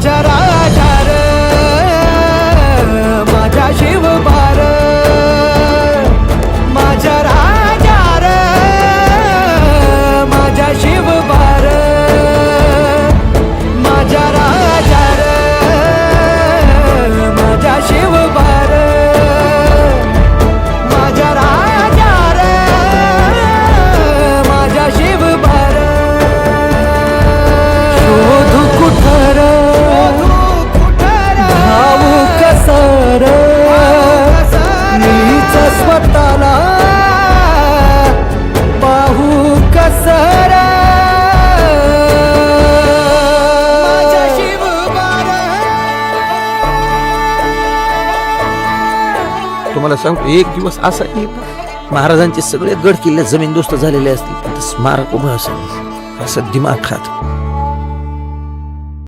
찾아라. तुम्हाला सांगतो एक दिवस असा येईल महाराजांचे सगळे गड किल्ले जमीनदोस्त झालेले असतील स्मारक उभं असेल असं दिमाग खात.